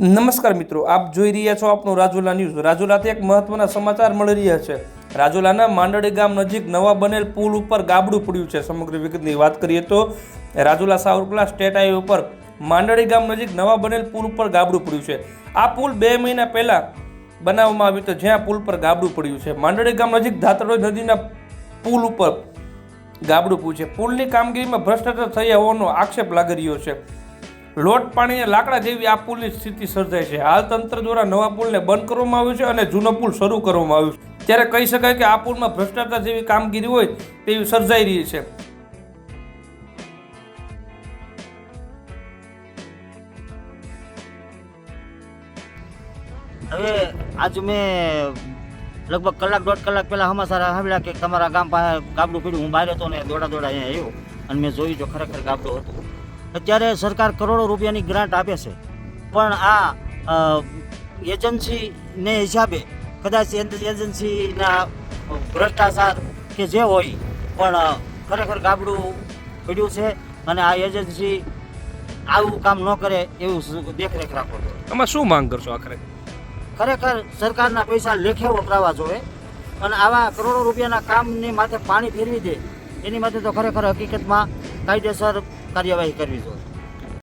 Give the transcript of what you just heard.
નમસ્કાર મિત્રો, આપ જોઈ રહ્યા છો આપનું રાજુલા ન્યૂઝ. રાજુલાથી એક મહત્વના સમાચાર મળી રહ્યા છે. રાજુલાના માંડળી ગામ નજીક નવા બનેલ પુલ ઉપર ગાબડું પડ્યું છે. સમગ્ર વિગતની વાત કરીએ તો, રાજુલા સાવરકુલા સ્ટેટ હાઈવે ઉપર માંડળી ગામ નજીક નવા બનેલ પુલ ઉપર ગાબડું પડ્યું છે. આ પુલ બે મહિના પહેલા બનાવવામાં આવ્યું હતું, જ્યાં પુલ પર ગાબડું પડ્યું છે. માંડળી ગામ નજીક ધાતરોઈ નદીના પુલ ઉપર ગાબડું પૂછે છે. પુલની કામગીરીમાં ભ્રષ્ટાચાર થયા હોવાનો આક્ષેપ લાગી રહ્યો છે. લોટ પાણી અને લાકડા જેવી આ પુલની સ્થિતિ સર્જાય છે. હાલ તંત્ર દ્વારા નવા પુલને બંધ કરવામાં આવ્યો છે અને જૂનો પુલ શરૂ કરવામાં આવ્યો છે. ત્યારે કહી શકાય કે આ પુલમાં ભ્રષ્ટાચાર જેવી કામગીરી હોય તેવી સર્જાઈ રહી છે. હવે આજ મેં લગભગ કલાક દોઢ કલાક પહેલાં સમાચાર સાંભળ્યા કે તમારા ગામ પાસે ગાબડું પડ્યું. હું બહાર હતો ને દોડા દોડા અહીંયા આવ્યો અને મેં જોયું જો ખરેખર ગાબડું હતું. અત્યારે સરકાર કરોડો રૂપિયાની ગ્રાન્ટ આપે છે. પણ આ એજન્સીને હિસાબે કદાચ એજ- એજન્સીના ભ્રષ્ટાચાર કે જે હોય પણ ખરેખર ગાબડું પડ્યું છે અને આ એજન્સી આવું કામ ન કરે એવું દેખરેખ રાખો. જોઈએ આમાં શું માંગ કરશો આખરે? ખરેખર સરકારના પૈસા લેખે વપરાવા જોઈએ અને આવા કરોડો રૂપિયાના કામની માથે પાણી ફેરવી દે એની માટે તો ખરેખર હકીકતમાં કાયદેસર કાર્યવાહી કરવી જોઈએ.